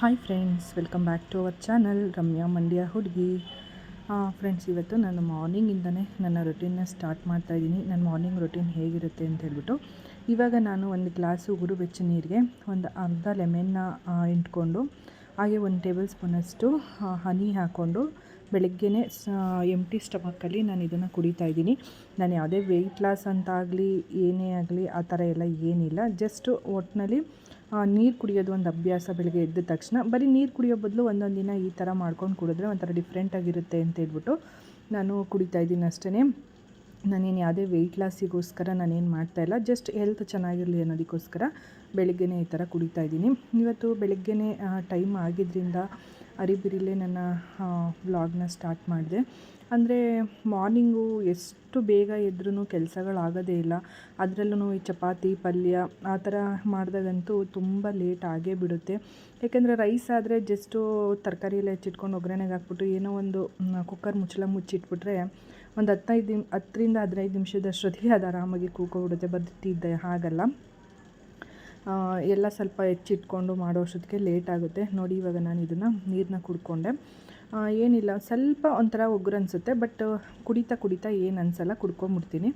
Hi friends welcome back to our channel Ramya Mandya ಹುಡುಗಿ friends ಇವತ್ತು ನಾನು ಮಾರ್ನಿಂಗಿಂದನೇ ನನ್ನ ರೊಟೀನ್ನ ಸ್ಟಾರ್ಟ್ ಮಾಡ್ತಾ ಇದ್ದೀನಿ. ನನ್ನ ಮಾರ್ನಿಂಗ್ ರೊಟೀನ್ ಹೇಗಿರುತ್ತೆ ಅಂತ ಹೇಳ್ಬಿಟ್ಟು, ಇವಾಗ ನಾನು ಒಂದು ಗ್ಲಾಸು ಉಗುರು ಬೆಚ್ಚ ನೀರಿಗೆ ಒಂದು ಅರ್ಧ ಲೆಮನ್ನ ಇಟ್ಕೊಂಡು, ಹಾಗೆ ಒಂದು ಟೇಬಲ್ ಸ್ಪೂನಷ್ಟು ಹನಿ ಹಾಕ್ಕೊಂಡು ಬೆಳಗ್ಗೆನೇ ಟಿ ಸ್ಟಮಕ್ಕಲ್ಲಿ ನಾನು ಇದನ್ನು ಕುಡಿತಾ ಇದ್ದೀನಿ. ನಾನು ಯಾವುದೇ ವೆಯ್ಟ್ ಲಾಸ್ ಅಂತ ಆಗಲಿ, ಏನೇ ಆಗಲಿ, ಆ ಥರ ಎಲ್ಲ ಏನಿಲ್ಲ. ಜಸ್ಟು ಒಟ್ಟಿನಲ್ಲಿ ನೀರು ಕುಡಿಯೋದು ಒಂದು ಅಭ್ಯಾಸ ಬೆಳಗ್ಗೆ ಎದ್ದ ತಕ್ಷಣ. ಬರೀ ನೀರು ಕುಡಿಯೋ ಬದಲು ಒಂದೊಂದು ದಿನ ಈ ಥರ ಮಾಡ್ಕೊಂಡು ಕುಡಿದ್ರೆ ಒಂಥರ ಡಿಫ್ರೆಂಟಾಗಿರುತ್ತೆ ಅಂತ ಹೇಳ್ಬಿಟ್ಟು ನಾನು ಕುಡಿತಾ ಇದ್ದೀನಿ ಅಷ್ಟೇ ನಾನೇನು ಯಾವುದೇ ವೆಯ್ಟ್ ಲಾಸಿಗೋಸ್ಕರ ನಾನೇನು ಮಾಡ್ತಾಯಿಲ್ಲ ಜಸ್ಟ್ ಹೆಲ್ತ್ ಚೆನ್ನಾಗಿರಲಿ ಅನ್ನೋದಕ್ಕೋಸ್ಕರ ಬೆಳಗ್ಗೆನೇ ಈ ಥರ ಕುಡಿತಾ ಇದ್ದೀನಿ. ಇವತ್ತು ಬೆಳಗ್ಗೆನೇ ಟೈಮ್ ಆಗಿದ್ದರಿಂದ ಅರಿಬಿರಿಲೇ ನನ್ನ ವ್ಲಾಗ್ನ ಸ್ಟಾರ್ಟ್ ಮಾಡಿದೆ. ಅಂದರೆ ಮಾರ್ನಿಂಗು ಎಷ್ಟು ಬೇಗ ಎದ್ರೂ ಕೆಲಸಗಳಾಗೋದೇ ಇಲ್ಲ. ಅದರಲ್ಲೂ ಈ ಚಪಾತಿ, ಪಲ್ಯ ಆ ಥರ ಮಾಡಿದಾಗಂತೂ ತುಂಬ ಲೇಟ್ ಆಗೇ ಬಿಡುತ್ತೆ. ಯಾಕೆಂದರೆ ರೈಸ್ ಆದರೆ ಜಸ್ಟು ತರಕಾರಿ ಎಲ್ಲ ಹೆಚ್ಚಿಟ್ಕೊಂಡು ಒಗ್ಗರಣೆಗೆ ಹಾಕ್ಬಿಟ್ಟು ಏನೋ ಒಂದು ಕುಕ್ಕರ್ ಮುಚ್ಚಳ ಮುಚ್ಚಿಟ್ಬಿಟ್ರೆ ಒಂದು ಹತ್ತೈದು ನಿಮ್, ಹತ್ತರಿಂದ ಹದಿನೈದು ನಿಮಿಷದಷ್ಟೊತ್ತಿಗೆ ಅದು ಆರಾಮಾಗಿ ಕೂಗೋಗ್ಬಿಡುತ್ತೆ ಬರ್ತಿದ್ದೆ ಹಾಗಲ್ಲ. ಎಲ್ಲ ಸ್ವಲ್ಪ ಹೆಚ್ಚಿಟ್ಕೊಂಡು ಮಾಡೋ ಅಷ್ಟೊತ್ತಿಗೆ ಲೇಟ್ ಆಗುತ್ತೆ. ನೋಡಿ ಇವಾಗ ನಾನು ಇದನ್ನು ನೀರನ್ನ ಕುಡ್ಕೊಂಡೆ. ಏನಿಲ್ಲ, ಸ್ವಲ್ಪ ಒಂಥರ ಉಗ್ರು ಅನಿಸುತ್ತೆ ಬಟ್ ಕುಡಿತಾ ಕುಡಿತಾ ಏನು ಅನಿಸಲ್ಲ, ಕುಡ್ಕೊಂಬಿಡ್ತೀನಿ.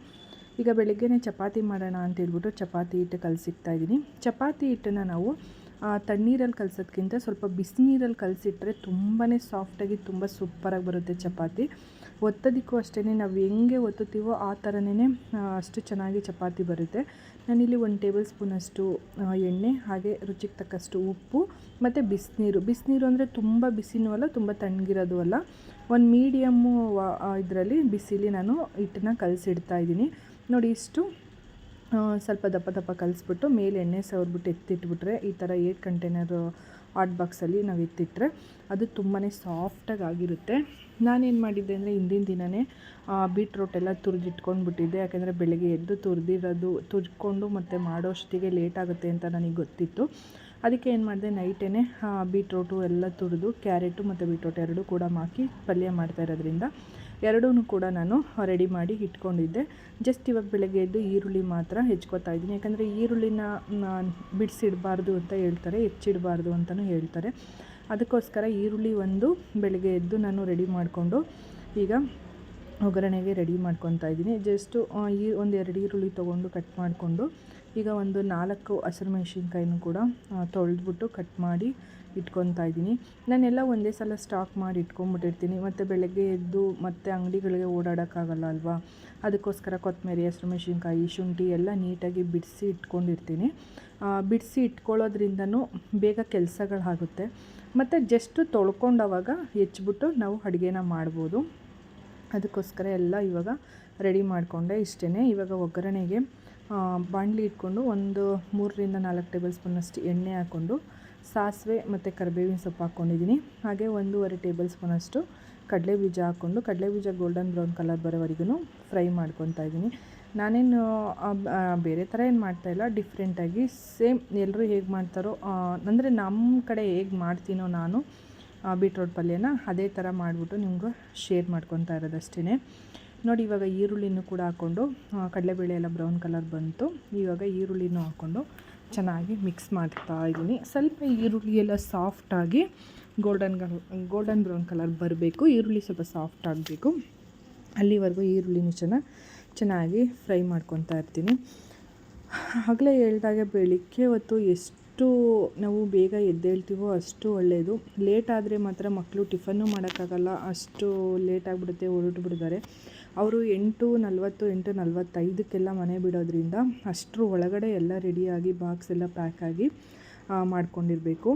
ಈಗ ಬೆಳಗ್ಗೆನೇ ಚಪಾತಿ ಮಾಡೋಣ ಅಂತ ಹೇಳ್ಬಿಟ್ಟು ಚಪಾತಿ ಹಿಟ್ಟು ಕಲಸಿಕ್ತಾ ಇದ್ದೀನಿ ಚಪಾತಿ ಹಿಟ್ಟನ್ನು ನಾವು ತಣ್ಣೀರಲ್ಲಿ ಕಲಸೋದ್ಕಿಂತ ಸ್ವಲ್ಪ ಬಿಸಿನೀರಲ್ಲಿ ಕಲಸಿಟ್ರೆ ತುಂಬಾ ಸಾಫ್ಟಾಗಿ ತುಂಬ ಸೂಪರಾಗಿ ಬರುತ್ತೆ ಚಪಾತಿ. ಒತ್ತೋದಕ್ಕೂ ಅಷ್ಟೇ ನಾವು ಹೆಂಗೆ ಒತ್ತುತ್ತೀವೋ ಆ ಥರನೇ ಅಷ್ಟು ಚೆನ್ನಾಗಿ ಚಪಾತಿ ಬರುತ್ತೆ. ನಾನಿಲ್ಲಿ ಒಂದು ಟೇಬಲ್ ಸ್ಪೂನಷ್ಟು ಎಣ್ಣೆ, ಹಾಗೆ ರುಚಿಗೆ ತಕ್ಕಷ್ಟು ಉಪ್ಪು ಮತ್ತು ಬಿಸಿನೀರು. ಬಿಸಿನೀರು ಅಂದರೆ ತುಂಬ ಬಿಸಿನೂ ಅಲ್ಲ, ತುಂಬ ತಣ್ಣಗಿರೋದು ಅಲ್ಲ. ಒಂದು ಮೀಡಿಯಮ್ಮು ಇದರಲ್ಲಿ ಬಿಸಿಲಿ ನಾನು ಹಿಟ್ಟನ್ನ ಕಲಸಿಡ್ತಾ ಇದ್ದೀನಿ. ನೋಡಿ ಇಷ್ಟು ಸ್ವಲ್ಪ ದಪ್ಪ ದಪ್ಪ ಕಲಿಸ್ಬಿಟ್ಟು ಮೇಲೆ ಎಣ್ಣೆ ಸವರ್ಬಿಟ್ಟು ಎತ್ತಿಟ್ಬಿಟ್ರೆ, ಈ ಥರ ಏಟ್ ಕಂಟೈನರು ಹಾಟ್ ಬಾಕ್ಸಲ್ಲಿ ನಾವು ಎತ್ತಿಟ್ಟರೆ ಅದು ತುಂಬಾ ಸಾಫ್ಟಾಗಿ ಆಗಿರುತ್ತೆ. ನಾನೇನು ಮಾಡಿದ್ದೆ ಅಂದರೆ ಹಿಂದಿನ ದಿನವೇ ಬೀಟ್ರೋಟ್ ಎಲ್ಲ ತುರಿದಿಟ್ಕೊಂಡ್ಬಿಟ್ಟಿದ್ದೆ. ಯಾಕೆಂದರೆ ಬೆಳಗ್ಗೆ ಎದ್ದು ತುರಿದಿರೋದು, ತುರ್ಕೊಂಡು ಮತ್ತು ಮಾಡೋಷ್ಟಿಗೆ ಲೇಟ್ ಆಗುತ್ತೆ ಅಂತ ನನಗೆ ಗೊತ್ತಿತ್ತು. ಅದಕ್ಕೆ ಏನು ಮಾಡಿದೆ ನೈಟೇ ಬೀಟ್ರೋಟು ಎಲ್ಲ ತುರಿದು, ಕ್ಯಾರೆಟು ಮತ್ತು ಬೀಟ್ರೋಟ್ ಎರಡೂ ಕೂಡ ಹಾಕಿ ಪಲ್ಯ ಮಾಡ್ತಾ ಇರೋದ್ರಿಂದ ಎರಡೂ ಕೂಡ ನಾನು ರೆಡಿ ಮಾಡಿ ಇಟ್ಕೊಂಡಿದ್ದೆ. ಜಸ್ಟ್ ಇವಾಗ ಬೆಳಗ್ಗೆ ಎದ್ದು ಈರುಳ್ಳಿ ಮಾತ್ರ ಹೆಚ್ಕೊತಾ ಇದ್ದೀನಿ. ಯಾಕಂದರೆ ಈರುಳ್ಳಿನ ಬಿಡಿಸಿಡಬಾರ್ದು ಅಂತ ಹೇಳ್ತಾರೆ, ಹೆಚ್ಚಿಡಬಾರ್ದು ಅಂತಲೂ ಹೇಳ್ತಾರೆ. ಅದಕ್ಕೋಸ್ಕರ ಈರುಳ್ಳಿ ಒಂದು ಬೆಳಗ್ಗೆ ಎದ್ದು ನಾನು ರೆಡಿ ಮಾಡಿಕೊಂಡು ಈಗ ಒಗ್ಗರಣೆಗೆ ರೆಡಿ ಮಾಡ್ಕೊತಾ ಇದ್ದೀನಿ. ಜಸ್ಟು ಈ ಒಂದು ಎರಡು ಈರುಳ್ಳಿ ತೊಗೊಂಡು ಕಟ್ ಮಾಡಿಕೊಂಡು ಈಗ ಒಂದು ನಾಲ್ಕು ಹಸಿರು ಮೆಣಸಿನ್ಕಾಯಿನೂ ಕೂಡ ತೊಳೆದ್ಬಿಟ್ಟು ಕಟ್ ಮಾಡಿ ಇಟ್ಕೊತಾ ಇದ್ದೀನಿ. ನಾನೆಲ್ಲ ಒಂದೇ ಸಲ ಸ್ಟಾಕ್ ಮಾಡಿ ಇಟ್ಕೊಂಬಿಟ್ಟಿರ್ತೀನಿ ಮತ್ತು ಬೆಳಗ್ಗೆ ಎದ್ದು ಮತ್ತೆ ಅಂಗಡಿಗಳಿಗೆ ಓಡಾಡೋಕ್ಕಾಗಲ್ಲ ಅಲ್ವಾ? ಅದಕ್ಕೋಸ್ಕರ ಕೊತ್ತಂಬರಿ, ಹಸಿರು ಮೆಣಸಿನ್ಕಾಯಿ, ಶುಂಠಿ ಎಲ್ಲ ನೀಟಾಗಿ ಬಿಡಿಸಿ ಇಟ್ಕೊಂಡಿರ್ತೀನಿ. ಬಿಡಿಸಿ ಇಟ್ಕೊಳ್ಳೋದ್ರಿಂದನೂ ಬೇಗ ಕೆಲಸಗಳಾಗುತ್ತೆ ಮತ್ತು ಜಸ್ಟು ತೊಳ್ಕೊಂಡವಾಗ ಹೆಚ್ಚಿಬಿಟ್ಟು ನಾವು ಅಡುಗೆನ ಮಾಡ್ಬೋದು. ಅದಕ್ಕೋಸ್ಕರ ಎಲ್ಲ ಇವಾಗ ರೆಡಿ ಮಾಡಿಕೊಂಡೆ ಇಷ್ಟೇ ಇವಾಗ ಒಗ್ಗರಣೆಗೆ ಬಾಣಲಿ ಇಟ್ಕೊಂಡು ಒಂದು ಮೂರರಿಂದ ನಾಲ್ಕು ಟೇಬಲ್ ಸ್ಪೂನಷ್ಟು ಎಣ್ಣೆ ಹಾಕ್ಕೊಂಡು ಸಾಸಿವೆ ಮತ್ತು ಕರಿಬೇವಿನ ಸೊಪ್ಪು ಹಾಕ್ಕೊಂಡಿದ್ದೀನಿ. ಹಾಗೆ ಒಂದೂವರೆ ಟೇಬಲ್ ಸ್ಪೂನಷ್ಟು ಕಡಲೆ ಬೀಜ ಹಾಕ್ಕೊಂಡು ಕಡಲೆ ಬೀಜ ಗೋಲ್ಡನ್ ಬ್ರೌನ್ ಕಲರ್ ಬರೋವರೆಗೂ ಫ್ರೈ ಮಾಡ್ಕೊತಾ ಇದ್ದೀನಿ. ನಾನೇನು ಬೇರೆ ಥರ ಏನು ಮಾಡ್ತಾಯಿಲ್ಲ ಡಿಫ್ರೆಂಟಾಗಿ ಸೇಮ್ ಎಲ್ಲರೂ ಹೇಗೆ ಮಾಡ್ತಾರೋ ಅಂದರೆ ನಮ್ಮ ಕಡೆ ಹೇಗೆ ಮಾಡ್ತೀನೋ ನಾನು ಬೀಟ್ರೋಟ್ ಪಲ್ಯನ ಅದೇ ಥರ ಮಾಡಿಬಿಟ್ಟು ನಿಮಗೂ ಶೇರ್ ಮಾಡ್ಕೊತಾ ಇರೋದಷ್ಟೇ ನೋಡಿ, ಇವಾಗ ಈರುಳ್ಳಿನೂ ಕೂಡ ಹಾಕ್ಕೊಂಡು ಕಡಲೆಬೇಳೆ ಎಲ್ಲ ಬ್ರೌನ್ ಕಲರ್ ಬಂತು. ಇವಾಗ ಈರುಳ್ಳಿನೂ ಹಾಕ್ಕೊಂಡು ಚೆನ್ನಾಗಿ ಮಿಕ್ಸ್ ಮಾಡ್ತಾ ಇದ್ದೀನಿ. ಸ್ವಲ್ಪ ಈರುಳ್ಳಿ ಎಲ್ಲ ಸಾಫ್ಟಾಗಿ ಗೋಲ್ಡನ್ ಗೋಲ್ಡನ್ ಬ್ರೌನ್ ಕಲರ್ ಬರಬೇಕು. ಈರುಳ್ಳಿ ಸ್ವಲ್ಪ ಸಾಫ್ಟ್ ಆಗಬೇಕು. ಅಲ್ಲಿವರೆಗೂ ಈರುಳ್ಳಿನೂ ಚೆನ್ನಾಗಿ ಚೆನ್ನಾಗಿ ಫ್ರೈ ಮಾಡ್ಕೊತಾ ಇರ್ತೀನಿ. ಆಗಲೇ ಹೇಳಿದಾಗ ಬೆಳಿಗ್ಗೆ ಹೊತ್ತು ಎಷ್ಟು ನಾವು ಬೇಗ ಎದ್ದೇಳ್ತೀವೋ ಅಷ್ಟು ಒಳ್ಳೆಯದು ಲೇಟ್ ಆದರೆ ಮಾತ್ರ ಮಕ್ಕಳು ಟಿಫನ್ನು ಮಾಡೋಕ್ಕಾಗಲ್ಲ. ಅಷ್ಟು ಲೇಟ್ ಆಗಿಬಿಡುತ್ತೆ ಹೊರಟು ಬಿಡ್ತಾರೆ ಅವರು ಎಂಟು ನಲವತ್ತು, ಎಂಟು ನಲವತ್ತೈದಕ್ಕೆಲ್ಲ ಮನೆ ಬಿಡೋದ್ರಿಂದ ಅಷ್ಟರ ಒಳಗಡೆ ಎಲ್ಲ ರೆಡಿಯಾಗಿ, ಬಾಕ್ಸ್ ಎಲ್ಲ ಪ್ಯಾಕಾಗಿ ಮಾಡ್ಕೊಂಡಿರಬೇಕು.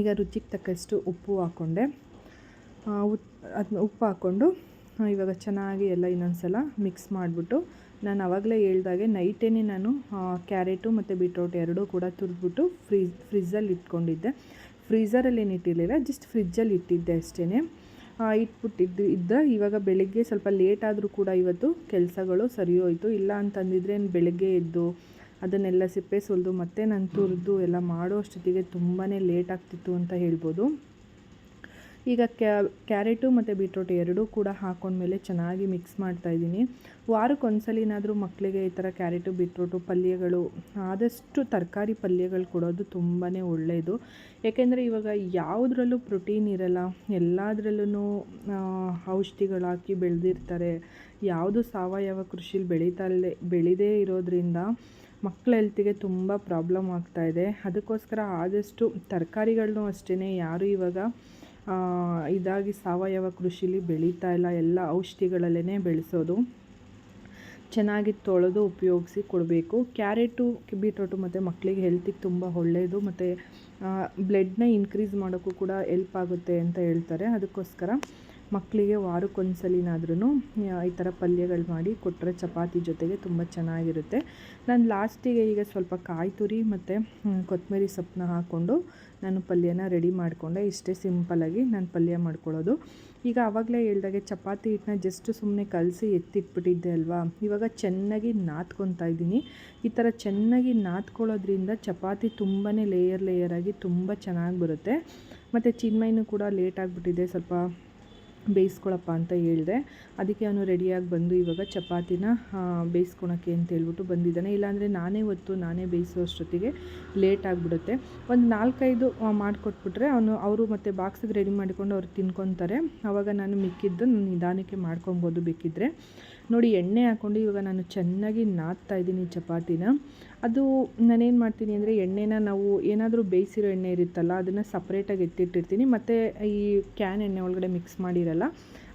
ಈಗ ರುಚಿಗೆ ತಕ್ಕಷ್ಟು ಉಪ್ಪು ಹಾಕ್ಕೊಂಡೆ ಅದು ಉಪ್ಪು ಹಾಕ್ಕೊಂಡು ಇವಾಗ ಚೆನ್ನಾಗಿ ಎಲ್ಲ ಇನ್ನೊಂದು ಸಲ ಮಿಕ್ಸ್ ಮಾಡಿಬಿಟ್ಟು, ನಾನು ಆವಾಗಲೇ ಹೇಳ್ದಾಗೆ ನೈಟೇ ನಾನು ಕ್ಯಾರೆಟು ಮತ್ತು ಬೀಟ್ರೋಟ್ ಎರಡೂ ಕೂಡ ತುರಿದ್ಬಿಟ್ಟು ಫ್ರೀಜ್, ಫ್ರಿಜ್ಜಲ್ಲಿ ಇಟ್ಕೊಂಡಿದ್ದೆ. ಫ್ರೀಝರಲ್ಲಿ ಏನು ಇಟ್ಟಿರಲಿಲ್ಲ ಜಸ್ಟ್ ಫ್ರಿಜ್ಜಲ್ಲಿ ಇಟ್ಟಿದ್ದೆ ಅಷ್ಟೇ ಇಟ್ಬಿಟ್ಟಿದ್ದು ಇದ್ದ. ಇವಾಗ ಬೆಳಗ್ಗೆ ಸ್ವಲ್ಪ ಲೇಟ್ ಆದರೂ ಕೂಡ ಇವತ್ತು ಕೆಲಸಗಳು ಸರಿ ಹೋಯಿತು ಇಲ್ಲ ಅಂತಂದಿದ್ರೆ ಬೆಳಗ್ಗೆ ಎದ್ದು ಅದನ್ನೆಲ್ಲ ಸಿಪ್ಪೆ ಸುಲಿದು ಮತ್ತೆ ನಾನು ತುರಿದು ಎಲ್ಲ ಮಾಡೋ ಅಷ್ಟೊತ್ತಿಗೆ ತುಂಬಾ ಲೇಟ್ ಆಗ್ತಿತ್ತು ಅಂತ ಹೇಳ್ಬೋದು. ಈಗ ಕ್ಯಾರೆಟು ಮತ್ತು ಬೀಟ್ರೋಟ್ ಎರಡೂ ಕೂಡ ಹಾಕೊಂಡ್ಮೇಲೆ ಚೆನ್ನಾಗಿ ಮಿಕ್ಸ್ ಮಾಡ್ತಾಯಿದ್ದೀನಿ. ವಾರಕ್ಕೆ ಒಂದ್ಸಲಿನಾದರೂ ಮಕ್ಕಳಿಗೆ ಈ ಥರ ಕ್ಯಾರೆಟು, ಬೀಟ್ರೋಟು, ಪಲ್ಯಗಳು, ಆದಷ್ಟು ತರಕಾರಿ ಪಲ್ಯಗಳು ಕೊಡೋದು ತುಂಬಾ ಒಳ್ಳೆಯದು. ಏಕೆಂದರೆ ಇವಾಗ ಯಾವುದ್ರಲ್ಲೂ ಪ್ರೋಟೀನ್ ಇರಲ್ಲ ಎಲ್ಲದರಲ್ಲೂ ಔಷಧಿಗಳಾಕಿ ಬೆಳೆದಿರ್ತಾರೆ. ಯಾವುದು ಸಾವಯವ ಕೃಷಿಲಿ ಬೆಳೀತಲ್ಲೇ ಬೆಳೀದೇ ಇರೋದ್ರಿಂದ ಮಕ್ಕಳ ಹೆಲ್ತಿಗೆ ತುಂಬ ಪ್ರಾಬ್ಲಮ್ ಆಗ್ತಾಯಿದೆ ಅದಕ್ಕೋಸ್ಕರ ಆದಷ್ಟು ತರಕಾರಿಗಳನ್ನೂ ಅಷ್ಟೇ ಯಾರು ಇವಾಗ ಇದಾಗಿ ಸಾವಯವ ಕೃಷಿಲಿ ಬೆಳೀತಾ ಇಲ್ಲ. ಎಲ್ಲ ಔಷಧಿಗಳಲ್ಲೇ ಬೆಳೆಸೋದು. ಚೆನ್ನಾಗಿ ತೊಳೆದು ಉಪಯೋಗಿಸಿ ಕೊಡಬೇಕು. ಕ್ಯಾರೆಟು, ಬೀಟ್ರೋಟು ಮತ್ತು ಮಕ್ಕಳಿಗೆ ಹೆಲ್ತಿಗೆ ತುಂಬ ಒಳ್ಳೆಯದು ಮತ್ತು ಬ್ಲಡ್ನ ಇನ್ಕ್ರೀಸ್ ಮಾಡೋಕ್ಕೂ ಕೂಡ ಎಲ್ಪ್ ಆಗುತ್ತೆ ಅಂತ ಹೇಳ್ತಾರೆ. ಅದಕ್ಕೋಸ್ಕರ ಮಕ್ಕಳಿಗೆ ವಾರಕ್ಕೊಂದ್ಸಲಿನಾದ್ರೂ ಈ ಥರ ಪಲ್ಯಗಳು ಮಾಡಿ ಕೊಟ್ಟರೆ ಚಪಾತಿ ಜೊತೆಗೆ ತುಂಬ ಚೆನ್ನಾಗಿರುತ್ತೆ. ನಾನು ಲಾಸ್ಟಿಗೆ ಈಗ ಸ್ವಲ್ಪ ಕಾಯಿ ತುರಿ ಮತ್ತು ಕೊತ್ತಂಬರಿ ಸೊಪ್ಪನ್ನ ಹಾಕ್ಕೊಂಡು ನಾನು ಪಲ್ಯನ ರೆಡಿ ಮಾಡಿಕೊಂಡೆ. ಇಷ್ಟೇ ಸಿಂಪಲಾಗಿ ನಾನು ಪಲ್ಯ ಮಾಡ್ಕೊಳ್ಳೋದು. ಈಗ ಆವಾಗಲೇ ಹೇಳ್ದಾಗೆ ಚಪಾತಿ ಹಿಟ್ಟನ್ನ ಜಸ್ಟ್ ಸುಮ್ಮನೆ ಕಲಸಿ ಎತ್ತಿಟ್ಬಿಟ್ಟಿದ್ದೆ ಅಲ್ವಾ? ಇವಾಗ ಚೆನ್ನಾಗಿ ನಾದ್ಕೊತಾ ಇದ್ದೀನಿ. ಈ ಥರ ಚೆನ್ನಾಗಿ ನಾದ್ಕೊಳ್ಳೋದ್ರಿಂದ ಚಪಾತಿ ತುಂಬಾ ಲೇಯರ್ ಲೇಯರಾಗಿ ತುಂಬ ಚೆನ್ನಾಗಿ ಬರುತ್ತೆ. ಮತ್ತು ಚಿನ್ಮೈನೂ ಕೂಡ ಲೇಟ್ ಆಗಿಬಿಟ್ಟಿದೆ ಸ್ವಲ್ಪ ಬೇಯಿಸ್ಕೊಳಪ್ಪ ಅಂತ ಹೇಳಿದೆ. ಅದಕ್ಕೆ ಅವನು ರೆಡಿಯಾಗಿ ಬಂದು ಇವಾಗ ಚಪಾತಿನ ಬೇಯಿಸ್ಕೊಳಕ್ಕೆ ಅಂತ ಹೇಳ್ಬಿಟ್ಟು ಬಂದಿದ್ದಾನೆ. ಇಲ್ಲಾಂದರೆ ನಾನೇ ಹೊತ್ತು ನಾನೇ ಬೇಯಿಸೋ ಅಷ್ಟೊತ್ತಿಗೆ ಲೇಟ್ ಆಗಿಬಿಡುತ್ತೆ. ಒಂದು ನಾಲ್ಕೈದು ಮಾಡಿಕೊಟ್ಬಿಟ್ರೆ ಅವನು, ಅವರು ಮತ್ತು ಬಾಕ್ಸಿಗೆ ರೆಡಿ ಮಾಡಿಕೊಂಡು ಅವ್ರು ತಿನ್ಕೊತಾರೆ. ಆವಾಗ ನಾನು ಮಿಕ್ಕಿದ್ದು ನಿಧಾನಕ್ಕೆ ಮಾಡ್ಕೊಬೋದು ಬೇಕಿದ್ದರೆ ನೋಡಿ, ಎಣ್ಣೆ ಹಾಕ್ಕೊಂಡು ಇವಾಗ ನಾನು ಚೆನ್ನಾಗಿ ನಾದ್ತಾ ಇದ್ದೀನಿ ಚಪಾತಿನ. ಅದು ನಾನೇನು ಮಾಡ್ತೀನಿ ಅಂದರೆ, ಎಣ್ಣೆನ ನಾವು ಏನಾದರೂ ಬೇಯಿಸಿರೋ ಎಣ್ಣೆ ಇರುತ್ತಲ್ಲ, ಅದನ್ನು ಸಪ್ರೇಟಾಗಿ ಎತ್ತಿಟ್ಟಿರ್ತೀನಿ. ಮತ್ತು ಈ ಕ್ಯಾನ್ ಎಣ್ಣೆ ಒಳಗಡೆ ಮಿಕ್ಸ್ ಮಾಡಿರಲ್ಲ,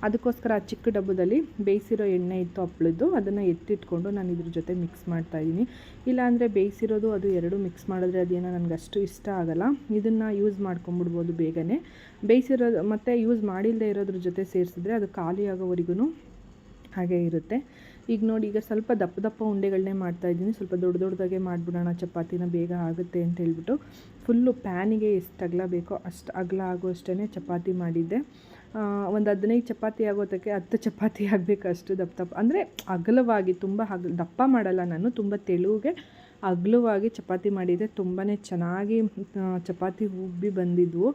ಅದಕ್ಕೋಸ್ಕರ ಆ ಚಿಕ್ಕ ಡಬ್ಬದಲ್ಲಿ ಬೇಯಿಸಿರೋ ಎಣ್ಣೆ ಇತ್ತು ಹಪ್ಳದ್ದು, ಅದನ್ನು ಎತ್ತಿಟ್ಕೊಂಡು ನಾನು ಇದ್ರ ಜೊತೆ ಮಿಕ್ಸ್ ಮಾಡ್ತಾಯಿದ್ದೀನಿ ಇಲ್ಲಾಂದರೆ ಬೇಯಿಸಿರೋದು ಅದು ಎರಡು ಮಿಕ್ಸ್ ಮಾಡಿದ್ರೆ ಅದೇನೋ ನನಗೆ ಅಷ್ಟು ಇಷ್ಟ ಆಗಲ್ಲ. ಇದನ್ನು ಯೂಸ್ ಮಾಡ್ಕೊಂಬಿಡ್ಬೋದು ಬೇಗನೆ. ಬೇಯಿಸಿರೋದು ಮತ್ತು ಯೂಸ್ ಮಾಡಿಲ್ಲದೆ ಇರೋದ್ರ ಜೊತೆ ಸೇರಿಸಿದ್ರೆ ಅದು ಖಾಲಿ ಆಗೋವರೆಗೂ ಹಾಗೆ ಇರುತ್ತೆ. ಈಗ ನೋಡಿ, ಈಗ ಸ್ವಲ್ಪ ದಪ್ಪ ದಪ್ಪ ಉಂಡೆಗಳನ್ನೇ ಮಾಡ್ತಾ ಇದ್ದೀನಿ. ಸ್ವಲ್ಪ ದೊಡ್ಡ ದೊಡ್ಡದಾಗೆ ಮಾಡಿಬಿಡೋಣ. ಚಪಾತಿನ ಬೇಗ ಆಗುತ್ತೆ ಅಂತ ಹೇಳ್ಬಿಟ್ಟು ಫುಲ್ಲು ಪ್ಯಾನಿಗೆ ಎಷ್ಟು ಅಗಲ ಬೇಕೋ ಅಷ್ಟು ಅಗಲ ಆಗುವಷ್ಟೇ ಚಪಾತಿ ಮಾಡಿದ್ದೆ. ಒಂದು ಹದಿನೈದು ಚಪಾತಿ ಆಗೋದಕ್ಕೆ ಹತ್ತು ಚಪಾತಿ ಆಗಬೇಕು ಅಷ್ಟು ದಪ್ಪ ದಪ್ಪ. ಅಂದರೆ ಅಗಲವಾಗಿ ತುಂಬ ಹಗ್ ದಪ್ಪ ಮಾಡಲ್ಲ ನಾನು, ತುಂಬ ತೆಳುಗೆ ಅಗಲವಾಗಿ ಚಪಾತಿ ಮಾಡಿದ್ದೆ ತುಂಬಾ ಚೆನ್ನಾಗಿ ಚಪಾತಿ ಉಬ್ಬಿ ಬಂದಿದ್ವು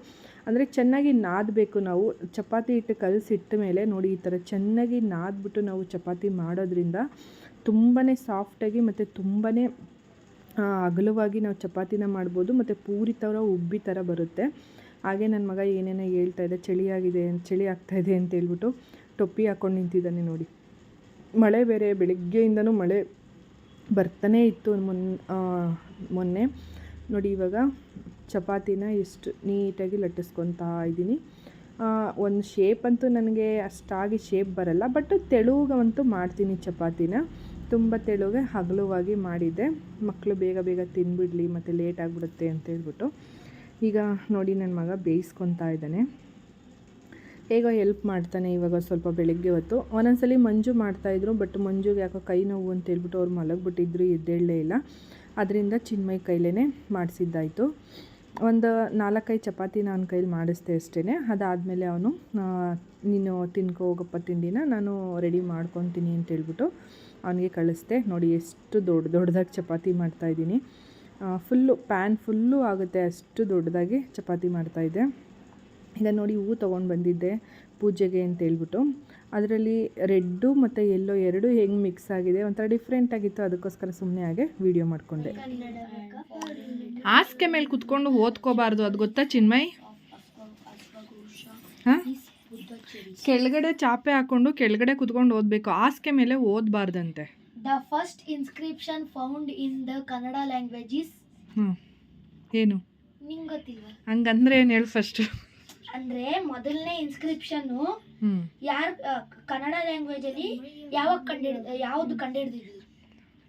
ಅಂದರೆ ಚೆನ್ನಾಗಿ ನಾದಬೇಕು ನಾವು. ಚಪಾತಿ ಹಿಟ್ಟು ಕಲಸಿಟ್ಟ ಮೇಲೆ ನೋಡಿ ಈ ಥರ ಚೆನ್ನಾಗಿ ನಾದ್ಬಿಟ್ಟು ನಾವು ಚಪಾತಿ ಮಾಡೋದ್ರಿಂದ ತುಂಬಾ ಸಾಫ್ಟಾಗಿ ಮತ್ತು ತುಂಬಾ ಅಗಲವಾಗಿ ನಾವು ಚಪಾತಿನ ಮಾಡ್ಬೋದು. ಮತ್ತು ಪೂರಿ ಥರ ಉಬ್ಬಿ ಥರ ಬರುತ್ತೆ. ಹಾಗೆ ನನ್ನ ಮಗ ಏನೇನೋ ಹೇಳ್ತಾ ಇದೆ. ಚಳಿಯಾಗಿದೆ ಚಳಿ ಆಗ್ತಾ ಇದೆ ಅಂತ ಹೇಳ್ಬಿಟ್ಟು ಟೊಪ್ಪಿ ಹಾಕ್ಕೊಂಡು ನಿಂತಿದ್ದಾನೆ ನೋಡಿ. ಮಳೆ ಬೇರೆ, ಬೆಳಗ್ಗೆಯಿಂದನೂ ಮಳೆ ಬರ್ತಾನೇ ಇತ್ತು ಮೊನ್ ಮೊನ್ನೆ. ನೋಡಿ, ಇವಾಗ ಚಪಾತಿನ ಎಷ್ಟು ನೀಟಾಗಿ ಲಟ್ಟಿಸ್ಕೊತಾ ಇದ್ದೀನಿ. ಒಂದು ಶೇಪ್ ಅಂತೂ ನನಗೆ ಅಷ್ಟಾಗಿ ಶೇಪ್ ಬರಲ್ಲ ಬಟ್ ತೆಳುವಂತೂ ಮಾಡ್ತೀನಿ ಚಪಾತಿನ. ತುಂಬ ತೆಳುಗೆ, ಹಗಲುವಾಗಿ ಮಾಡಿದ್ದೆ. ಮಕ್ಕಳು ಬೇಗ ಬೇಗ ತಿನ್ಬಿಡಲಿ, ಮತ್ತು ಲೇಟ್ ಆಗಿಬಿಡುತ್ತೆ ಅಂತ ಹೇಳ್ಬಿಟ್ಟು. ಈಗ ನೋಡಿ ನನ್ನ ಮಗ ಬೇಯಿಸ್ಕೊತಾ ಇದ್ದಾನೆ. ಹೇಗೋ ಹೆಲ್ಪ್ ಮಾಡ್ತಾನೆ ಇವಾಗ ಸ್ವಲ್ಪ ಬೆಳಗ್ಗೆ ಹೊತ್ತು. ಒಂದೊಂದ್ಸಲ ಮಂಜು ಮಾಡ್ತಾಯಿದ್ರು ಬಟ್ ಮಂಜುಗೆ ಯಾಕೋ ಕೈ ನೋವು ಅಂತ ಹೇಳ್ಬಿಟ್ಟು ಅವ್ರು ಮಲಗಿಬಿಟ್ಟಿದ್ರು, ಎದ್ದೇಳಲೇ ಇಲ್ಲ. ಅದರಿಂದ ಚಿನ್ಮಯ್ ಕೈಲೇ ಮಾಡಿಸಿದ್ದಾಯಿತು. ಒಂದು ನಾಲ್ಕೈದು ಚಪಾತಿ ನಾನು ಕೈಲಿ ಮಾಡಿಸ್ದೆ ಅಷ್ಟೇ ಅದಾದಮೇಲೆ ಅವನು ನೀನು ತಿನ್ಕೋ, ಹೋಗಪ್ಪ ತಿಂಡಿನ, ನಾನು ರೆಡಿ ಮಾಡ್ಕೊತೀನಿ ಅಂತ ಹೇಳ್ಬಿಟ್ಟು ಅವನಿಗೆ ಕಳಿಸ್ದೆ. ನೋಡಿ ಎಷ್ಟು ದೊಡ್ಡ ದೊಡ್ಡದಾಗಿ ಚಪಾತಿ ಮಾಡ್ತಾಯಿದ್ದೀನಿ ಫುಲ್ಲು ಪ್ಯಾನ್ ಫುಲ್ಲು ಆಗುತ್ತೆ, ಅಷ್ಟು ದೊಡ್ಡದಾಗಿ ಚಪಾತಿ ಮಾಡ್ತಾಯಿದ್ದೆ ಈಗ ನೋಡಿ ಹೂವು ತೊಗೊಂಡು ಬಂದಿದ್ದೆ ಪೂಜೆಗೆ ಅಂತ ಹೇಳ್ಬಿಟ್ಟು. ಅದರಲ್ಲಿ ರೆಡ್ಡು ಮತ್ತು ಎಲ್ಲೋ ಎರಡು ಹೆಂಗೆ ಮಿಕ್ಸ್ ಆಗಿದೆ ಒಂಥರ ಡಿಫ್ರೆಂಟ್ ಆಗಿತ್ತು ಅದಕ್ಕೋಸ್ಕರ ಸುಮ್ಮನೆ ಹಾಗೆ ವಿಡಿಯೋ ಮಾಡಿಕೊಂಡೆ. ಹಾಸಿಗೆ ಮೇಲೆ ಕುತ್ಕೊಂಡು ಓದ್ಕೋಬಾರ್ದು ಅದು ಗೊತ್ತಾ ಚಿನ್ಮಯ್? ಹಾಂ? ಕೆಳಗಡೆ ಚಾಪೆ ಹಾಕೊಂಡು ಕೆಳಗಡೆ ಕುತ್ಕೊಂಡು ಓದಬೇಕು ಹಾಸಿಗೆ ಮೇಲೆ ಓದಬಾರ್ದಂತೆ. The first inscription found in the Kannada language ಹ್ಞೂ ಏನು? ನಿಂಗೆ ಗೊತ್ತಿಲ್ವಾ? ಹಂಗಂದ್ರೆ ಏನು ಹೇಳು ಫಸ್ಟು ಅಂದ್ರೆ ಮೊದಲನೇ ಇನ್ಸ್ಕ್ರಿಪ್ಷನ್ ಯಾರ್ ಕನ್ನಡ ಲ್ಯಾಂಗ್ವೇಜ್ ಅಲ್ಲಿ ಯಾವಾಗ ಕಂಡಿಡ್ ಯಾವ್ದು ಕಂಡಿಡ್ದಿದ್ರು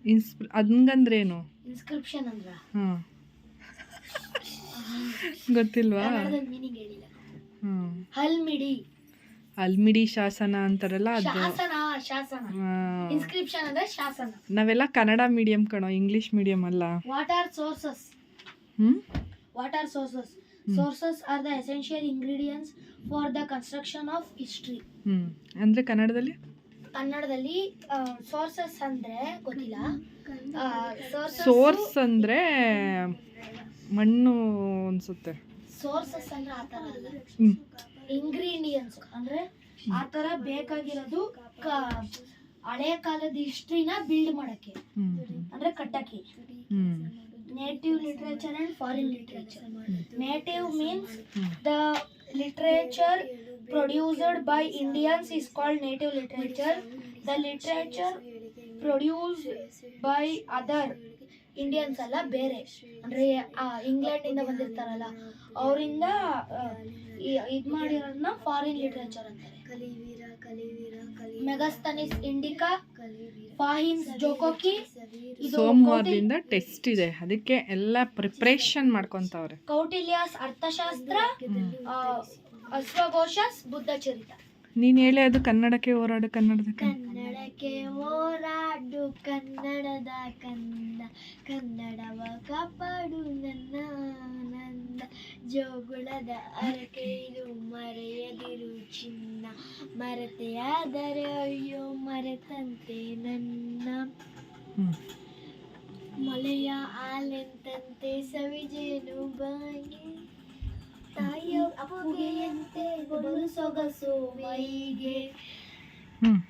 ಇನ್ಸ್ಪ್ ಹಂಗಂದ್ರೇನು ಇನ್ಸ್ಕ್ರಿಪ್ಷನ್ ಅಂದ್ರ? ಗೊತ್ತಿಲ್ವಾ? ಮೀನಿಂಗ್ ಹೇಳಿಲ್ಲ. ಹಲ್ಮಿಡಿ. ಅಲ್ಮಿಡಿ ಶಾಸನ ಅಂತಾರಲ್ಲ ಅದು. ಶಾಸನ ಶಾಸನ. ಆ, ಇನ್ಸ್ಕ್ರಿಪ್ಷನ್ ಅಂದ್ರೆ ಶಾಸನ. ನಾವೆಲ್ಲ ಕನ್ನಡ ಮೀಡಿಯಂ ಕಣೋ ಇಂಗ್ಲಿಷ್ ಮೀಡಿಯಂ ಅಲ್ಲ. What are sources hmm? What are sources sources are the essential ingredients for the construction of history ಅಂದ್ರೆ ಅಂದರೆ ಕನ್ನಡದಲ್ಲಿ? ಕನ್ನಡದಲ್ಲಿ ಸೋರ್ಸಸ್ ಅಂದ್ರೆ ಗೊತ್ತಿಲ್ಲ. ಸೋರ್ಸ್ ಅಂದ್ರೆ ಮಣ್ಣು ಅನ್ಸುತ್ತೆ. ಸೋರ್ಸಸ್ ಅಂದ್ರೆ ಆ ಥರ ಅಲ್ಲ. ಇಂಗ್ರೀಡಿಯಂಟ್ಸ್ ಅಂದ್ರೆ ಆ ಥರ ಬೇಕಾಗಿರೋದು ಕ- ಹಳೆ ಕಾಲದ ಹಿಸ್ಟ್ರಿನ ಬಿಲ್ಡ್ ಮಾಡಕ್ಕೆ. ಅಂದ್ರೆ ಕಟ್ಟಕ್ಕೆ. ಹ್ಞೂ native literature and foreign literature native means hmm. The literature produced by Indians is called native literature. The literature produced by other Indians ಅಲ್ಲ ಬೇರೆ. ಅಂದರೆ ಇಂಗ್ಲೆಂಡ್ ಇಂದ ಬಂದಿರ್ತಾರಲ್ಲ ಅವರಿಂದ ಇದು ಮಾಡಿರೋದನ್ನ ಫಾರಿನ್ ಲಿಟ್ರೇಚರ್ ಅಂತಾರೆ. ಮೆಗಸ್ತನಿಸ್ ಇಂಡಿಕಾ ಫಾಹಿನ್ಸ್ ಜೋಕೋಕಿ ಇದು ಸೋಮವಾರದಿಂದ ಟೆಸ್ಟ್ ಇದೆ. ಅದಕ್ಕೆ ಎಲ್ಲ ಪ್ರಿಪ್ರೇಷನ್ ಮಾಡ್ಕೊಂತವ್ರೆ. ಕೌಟಿಲ್ಯಾಸ್ ಅರ್ಥಶಾಸ್ತ್ರ ಅಶ್ವಘೋಷ ಅಶ್ವಘೋಷಸ್ ಬುದ್ಧ ಚರಿತ ನೀನು ಹೇಳಿ ಅದು ಕನ್ನಡಕ್ಕೆ ಹೋರಾಡು ಕನ್ನಡದ ಕನ್ನಡಕ್ಕೆ ಹೋರಾಡು ಕನ್ನಡದ ಕಂದ. ಕನ್ನಡವ ಕಾಪಾಡು ನನ್ನ ಆನಂದ. ಜೋಗುಳದ ಅರಕೆಯು ಮರೆಯದಿರು ಚಿನ್ನ. ಮರೆತೆಯಾದರೆ ಅಯ್ಯೋ ಮರೆತಂತೆ ನನ್ನ ಮೊಲೆಯ ಆಲೆಂತಂತೆ ಸವಿಜೇನು ಬಾಯಿ. ತಾಯಿಯ ಅಪ್ಪುಗೆಯಂತೆ ಬರು ಸೊಗಸು ಮೈಗೆ.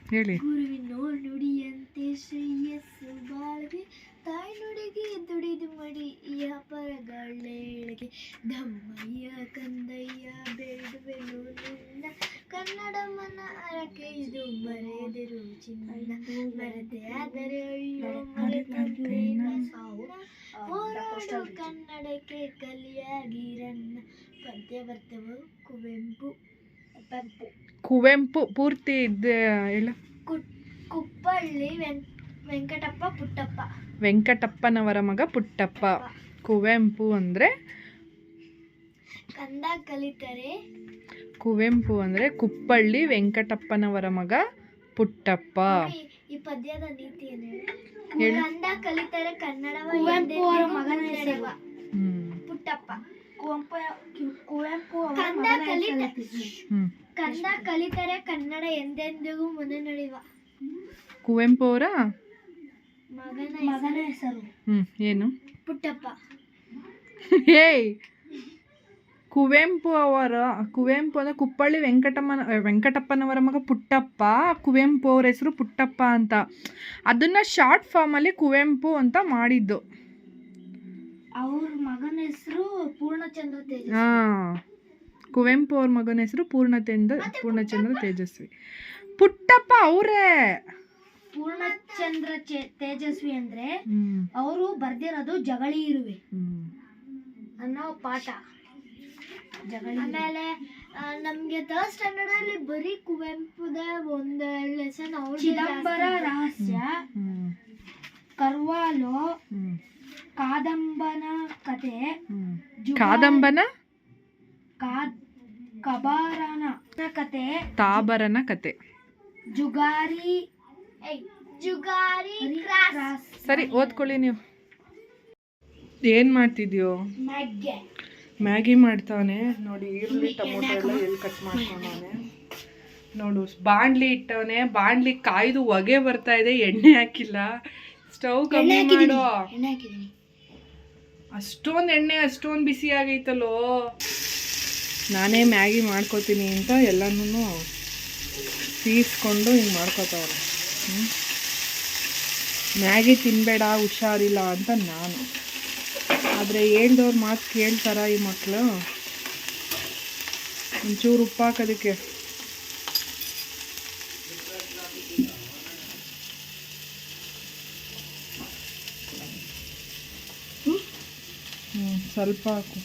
ಹೇಳಿ. ಗುರುವಿನ ನುಡಿಯಂತೆ ಶ್ರೇಯಸ್ಸು ಬಾಳ್ಗೆ. ತಾಯಿ ನುಡಿಗೆ ದುಡಿದು ಮಡಿಯ ಪರಗಳೇಳಿಗೆ ದಮ್ಮಯ್ಯ ಕಂದಯ್ಯ ಬೇಡುವೆನು ನಿನ್ನ ಕನ್ನಡ ಮನ ಅರಕೆ ಇದು ಮರೆಯದಿರು ಚಿನ್ನ ಮರೆತೆ ಆದರೆ ಅಯ್ಯೋ ಹೋರಾಡು ಕನ್ನಡಕ್ಕೆ ಕಲಿಯಾಗಿರನ್ನ ಪದ್ಯವರ್ತವು ಕುವೆಂಪು. ಪೆಂಪು ಕುವೆಂಪು ಪೂರ್ತಿ ಇದ್ದ ಹೇಳು. ಕುಪ್ಪಳ್ಳಿ ವೆಂಕಟಪ್ಪ ಪುಟ್ಟಪ್ಪ. ವೆಂಕಟಪ್ಪನವರ ಮಗ ಪುಟ್ಟಪ್ಪ. ಕುವೆಂಪು ಅಂದರೆ? ಕಂದ ಕಲಿತರೆ. ಕುವೆಂಪು ಅಂದರೆ ಕುಪ್ಪಳ್ಳಿ ವೆಂಕಟಪ್ಪನವರ ಮಗ ಪುಟ್ಟಪ್ಪ. ಈ- ಪದ್ಯದ ನೀತಿ ಏನು ಹೇಳು. ಕಂದ ಕಲಿತರೆ ಕನ್ನಡವ ಕುವೆಂಪು ಅವರ ಮಗನ ಹೆಸರು. ಹ್ಞೂ ಪುಟ್ಟಪ್ಪ. ಕುವೆಂಪು ಕುವೆಂಪು ಕಂದ ಕಲಿತ ಹ್ಞೂ ಕಂದ ಕಲಿತರೆ ಕನ್ನಡ ಎಂದೆಂದಿಗೂ ಮುನ್ನ ನಡೆಯುವ ಕುವೆಂಪು ಅವರ? ಮಗನ ಮಗನ ಹೆಸರು. ಹ್ಞೂ ಏನು? ಪುಟ್ಟಪ್ಪ. ಏಯ್! ಕುವೆಂಪು ಅವರ ಕುವೆಂಪು ಅಂದರೆ ಕುಪ್ಪಳ್ಳಿ ವೆಂಕಟಮ್ಮನ ವೆಂಕಟಪ್ಪನವರ ಮಗ ಪುಟ್ಟಪ್ಪ ಕುವೆಂಪು ಅವ್ರ ಹೆಸರು ಪುಟ್ಟಪ್ಪ ಅಂತ. ಅದನ್ನು ಶಾರ್ಟ್ ಫಾರ್ಮಲ್ಲಿ ಕುವೆಂಪು ಅಂತ ಮಾಡಿದ್ದು. ಅವ್ರ ಮಗನ ಹೆಸರು ಪೂರ್ಣಚಂದ್ರ ತೇಜಸ್ವಿ. ಹಾಂ ಕುವೆಂಪು ಅವ್ರ ಮಗನ ಹೆಸರು ಪೂರ್ಣಚಂದ್ರ ಪೂರ್ಣಚಂದ್ರ ತೇಜಸ್ವಿ. ಪುಟ್ಟಪ್ಪ ಅವರೇ! ಪೂರ್ಣಚಂದ್ರ ಚೆ- ತೇಜಸ್ವಿ ಅಂದ್ರೆ ಅವರು ಬರ್ದಿರೋದು ಜಗಳಿ ಇರುವೆ ಅನ್ನೋ ಪಾಠ. ಆಮೇಲೆ ನಮ್ಗೆ ಥರ್ಡ್ ಸ್ಟ್ಯಾಂಡರ್ಡ್ ಅಲ್ಲಿ ಬರೀ ಕುವೆಂಪುದ ಒಂದು ಲೆಸನ್ ಚಿದಂಬರ ರಹಸ್ಯ. ಕರ್ವಾಲೋ ಕಾದಂಬನ ಕತೆ ಕಾದಂಬನ? ಕಾದ್ ಕಬಾರನ ಕತೆ ತಾಬರನ ಕತೆ. ಜುಗಾರಿ ಸರಿ ಓದ್ಕೊಳ್ಳಿ ನೀವು. ಏನು ಮಾಡ್ತಿದ್ಯೋ? ಮ್ಯಾಗಿ ಮಾಡ್ತಾನೆ. ನೋಡಿ ಈರುಳ್ಳಿ ಟೊಮೊಟೊ ಎಲ್ಲ ಎಲ್ಲಿ ಕಟ್ ಮಾಡ್ಕೊಂಡವನೆ. ನೋಡು ಬಾಣ್ಲಿ ಇಟ್ಟವನೆ. ಬಾಣ್ಲಿ ಕಾಯ್ದು ಹೊಗೆ ಬರ್ತಾ ಇದೆ ಎಣ್ಣೆ ಹಾಕಿಲ್ಲ. ಸ್ಟವ್ ಕಮ್ಮಿ ಮಾಡು. ಅಷ್ಟೊಂದು ಎಣ್ಣೆ ಅಷ್ಟೊಂದು ಬಿಸಿ ಆಗೈತಲ್ಲೋ. ನಾನೇ ಮ್ಯಾಗಿ ಮಾಡ್ಕೋತೀನಿ ಅಂತ ಎಲ್ಲನೂ ಸೀಸ್ಕೊಂಡು ಹಿಂಗೆ ಮಾಡ್ಕೋತಾವ್ರೆ? ಮ್ಯಾಗಿ ತಿನ್ನಬೇಡ ಹುಷಾರಿಲ್ಲ ಅಂತ ನಾನು. ಆದರೆ ಹೇಳ್ದವ್ರ ಮಾತು ಕೇಳ್ತಾರ ಈ ಮಕ್ಕಳು ಒಂಚೂರು ಉಪ್ಪು ಹಾಕೋದಕ್ಕೆ. ಹ್ಞೂ ಸ್ವಲ್ಪ ಹಾಕು.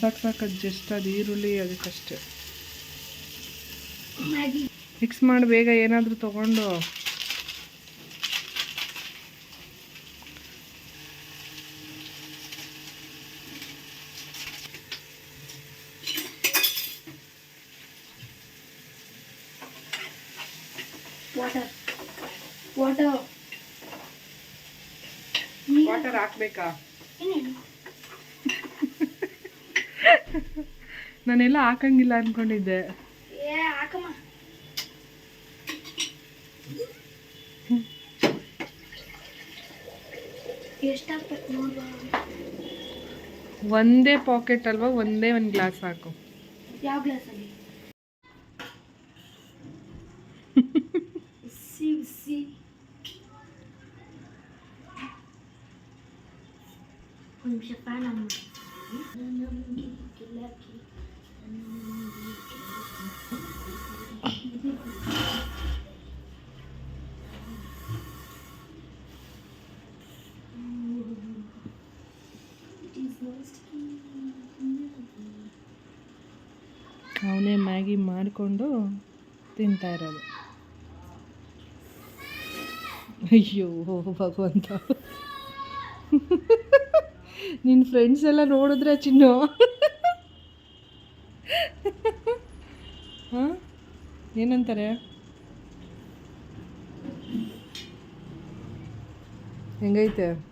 ಸಾಕು ಸಾಕು ಅದು ಜಸ್ಟ್ ಅದು ಈರುಳ್ಳಿ ಅದಕ್ಕಷ್ಟೇ. ಮಿಕ್ಸ್ ಮಾಡಿ ಬೇಗ ಏನಾದರೂ ತೊಗೊಂಡು. ವಾಟರ್ ಹಾಕ್ಬೇಕಾ? ನಾನೆಲ್ಲ ಹಾಕಂಗಿಲ್ಲ ಅನ್ಕೊಂಡಿದ್ದೆ ಏ ಹಾಕಮ್ಮ ಎಷ್ಟು ಹಾಕ್ಬೇಕು ನೋಡುವ ಒಂದೇ ಪಾಕೆಟ್ ಅಲ್ವಾ ಒಂದೇ ಒಂದು ಗ್ಲಾಸ್ ಸಾಕು. ಯಾವ ಗ್ಲಾಸಲ್ಲಿ ಬಿಸಿ ಬಿಸಿ ಒಂದು ನಿಮಿಷ ಫ್ಯಾನ್ ಆನ್ ಮಾಡಿ ಅವನೇ ಮ್ಯಾಗಿ ಮಾಡಿಕೊಂಡು ತಿಂತಾ ಇರೋದು. ಅಯ್ಯೋ, ಭಗವಂತ. ನಿನ್ನ ಫ್ರೆಂಡ್ಸ್ ಎಲ್ಲ ನೋಡಿದ್ರೆ ಚಿನ್ನು. ಹಾಂ? ಏನಂತಾರೆ? ಹೆಂಗೈತೆ?